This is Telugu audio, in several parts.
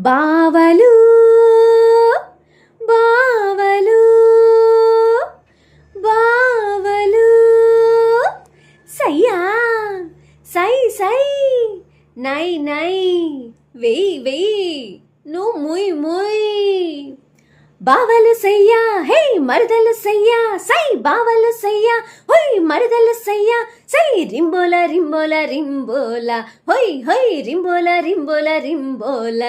బావలు బావలు బావలు. సయ్యా సై సై. నై నై. వెయ్యి వెయ్యి నువ్వు ముయ్ ముయ్. బావలు సయ్యా హే మరదలు సయ్యా సై బావలు సయ్యా హొయ్ మరదలు సయ్యా సై రింబోల రింబోల రింబోల హొయ్ హొయ్ రింబోల రింబోల రింబోల.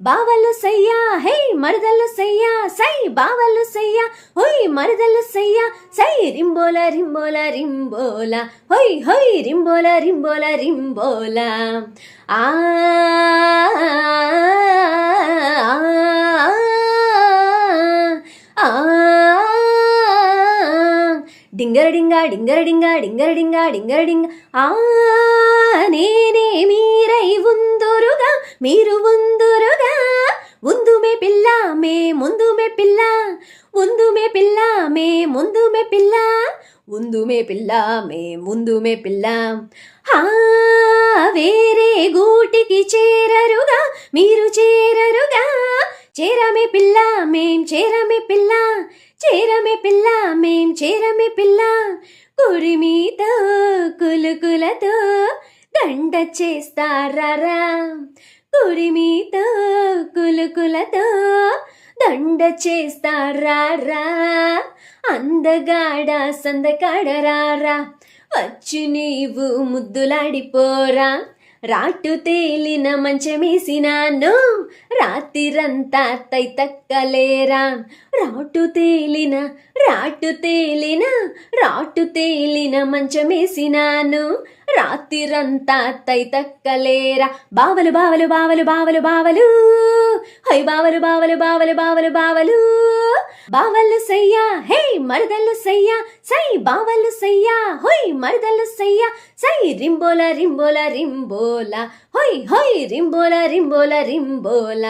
బావలు సయ్యా హే మరదలు సయ్యా సై బావలు సయ్యా హొయ్ మరదలు సయ్యా సై రింబోల రింబోల రింబోల హొయ్ హొయ్ రింబోల రింబోల రింబోల. ఆ ఆ డింగరడింగా డింగరడింగా డింగరడింగా డింగరడింగ. ఆ నేనే మీరై ఉందురుగా మీరు ఉందురుగా. ఉందుమే పిల్ల మే ముందుమే పిల్ల. ఉందుమే పిల్ల మే ముందుమే పిల్ల. ఉందుమే పిల్ల మే ముందుమే పిల్ల. వేరే గూటికి చేరరుగా మీరు చేరరుగా. చేరమే పిల్ల మేం చేరమే పిల్ల. చేరమే పిల్ల మేం చేరమే పిల్ల. కురిమితో కులుకులతో దండ చేస్తారా కురిమితో కులుకులతో దండ చేస్తారా అందగాడ సందకాడరారా వచ్చి నీవు ముద్దులాడిపోరా. రాటు తేలిన మంచమేసినాను. రాత్రిరంతా తైతక్కలేరా రాటు తేలిన రాటు తేలిన రాటు తేలిన మంచమేసినాను. రాత్రిరంతా తైతక్కలేరా బావలు బావలు బావలు బావలు బావలు. హై బావలు బావలు బావలు బావలు బావలు. బావల్లు సయ్యా హే మరదల్లు సయ్యా సై బావల్లు సయ్యా హొయ్ మరదల్లు సయ్యా సై రింబోల రింబోల రింబోల హొయ్ హొయ్ రింబోల రింబోల రింబోల.